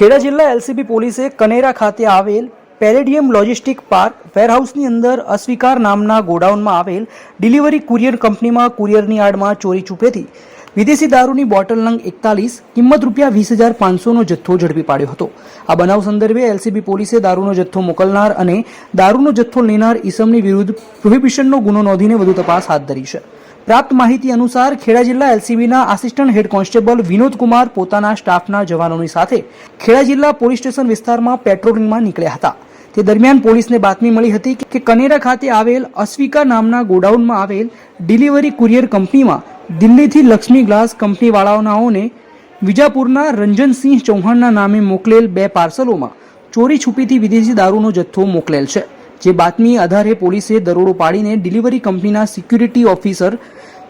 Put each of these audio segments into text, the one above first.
ખેડા જિલ્લા એલસીબી પોલીસે કનેરા ખાતે આવેલ પેલેડિયમ લોજિસ્ટિક પાર્ક વેરહાઉસની અંદર અસ્વીકાર નામના ગોડાઉનમાં આવેલ ડિલિવરી કુરિયર કંપનીમાં કુરિયરની આડમાં ચોરી છુપેથી વિદેશી દારૂની બોટલ નંગ એકતાલીસ, કિંમત રૂપિયા વીસ હજાર પાંચસોનો જથ્થો ઝડપી પાડ્યો હતો. આ બનાવ સંદર્ભે એલસીબી પોલીસે દારૂનો જથ્થો મોકલનાર અને દારૂનો જથ્થો લેનાર ઈસમની વિરુદ્ધ પ્રોહિબિશનનો ગુનો નોંધીને વધુ તપાસ હાથ ધરી છે. પ્રાપ્ત માહિતી અનુસાર ખેડા જિલ્લા એલસીબીના assistant head constable Vinod Kumar પોતાના સ્ટાફના જવાનોની સાથે ખેડા જિલ્લા પોલીસ સ્ટેશન વિસ્તારમાં પેટ્રોલિંગમાં નીકળ્યા હતા. તે દરમિયાન પોલીસને બાતમી મળી હતી કે કનેરા ખાતે આવેલ અસ્વિકા નામના ગોડાઉનમાં આવેલ ડિલિવરી કુરિયર કંપનીમાં દિલ્હીથી લક્ષ્મી ગ્લાસ કંપનીવાળાઓને વિજાપુરના રંજનસિંહ ચૌહાણના નામે મોકલેલ બે પાર્સલોમાં ચોરી છુપીથી વિદેશી દારૂનો જથ્થો મોકલેલ છે. જે બાતમી આધારે પોલીસે દરોડો પાડીને ડિલિવરી કંપનીના સિક્યુરિટી ઓફિસર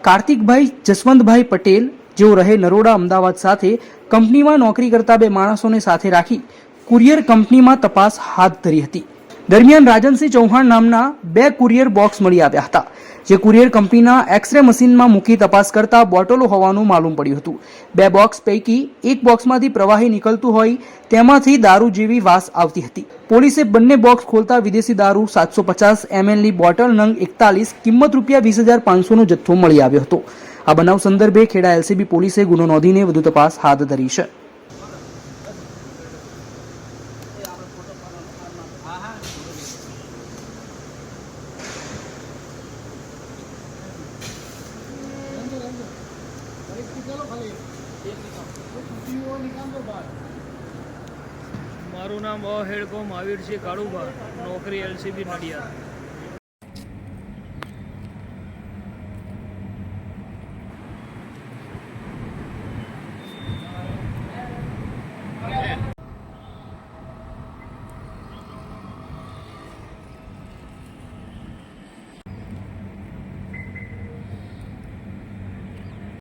કાર્તિકભાઈ જસવંતભાઈ પટેલ, જેઓ રહે નરોડા અમદાવાદ સાથે, કંપનીમાં નોકરી કરતા બે માણસોને સાથે રાખી કુરિયર કંપનીમાં તપાસ હાથ ધરી હતી. દરમિયાન રાજનસિંહ ચૌહાણ નામના બે કુરિયર બોક્સ મળી આવ્યા હતા. જે કુરિયર કંપનીના એક્સરે મશીનમાં મૂકી તપાસ કરતા બોટલો હોવાનું માલુમ પડ્યું હતું. બે બોક્સ પૈકી એક બોક્સમાંથી પ્રવાહી નીકળતું હોય તેમાંથી દારૂ જેવી વાસ આવતી હતી. પોલીસે બંને બોક્સ ખોલતા વિદેશી દારૂ સાતસો પચાસ એમએલની બોટલ નંગ એકતાલીસ, કિંમત રૂપિયા વીસ હજાર પાંચસોનો જથ્થો મળી આવ્યો હતો. આ બનાવ સંદર્ભે ખેડા એલસીબી પોલીસે ગુનો નોંધીને વધુ તપાસ હાથ ધરી છે. મારું નામ અહેડકો મહાવીરસિંહ કાળુભા નોકરી એલસીબી નડિયાદ.